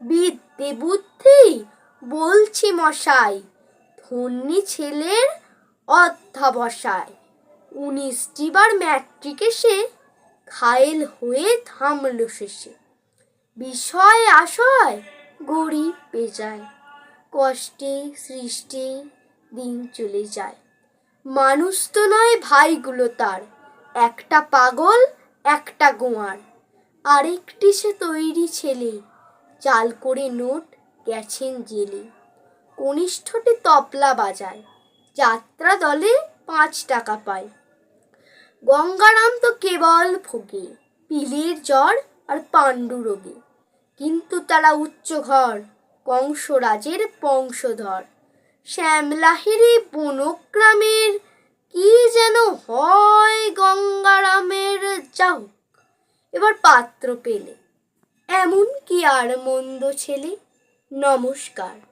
বিদ্যে বুদ্ধি, বলছি মশাই। ধন্যী ছেলের অধ্যাবসায়। উনিশটি বার ম্যাট্রিকে সে ঘায়েল হয়ে থামল শেষে। বিষয় আশয় গরিব বেজায়। কষ্টে, সৃষ্টে দিন চলে যায়। মানুষ তো নয় ভাইগুলো তার। একটা পাগল, একটা গোয়ার। আরেকটি সে তৈরি ছেলে। চাল করে নোট গেছেন জেলে। কনিষ্ঠটি তবলা বাজায়, যাত্রা দলে পাঁচ টাকা পায়। গঙ্গারাম তো কেবল ভোগে, পিলের জ্বর আর পাণ্ডু রোগে। কিন্তু তারা উচ্চ ঘর কংসরাজের বংশধর। শ্যামলাহেরি বনগ্রামের কি যেন হয় গঙ্গারামের যাও এবার পাত্র পেলে। এমন কি আর মন্দ ছেলে? নমস্কার।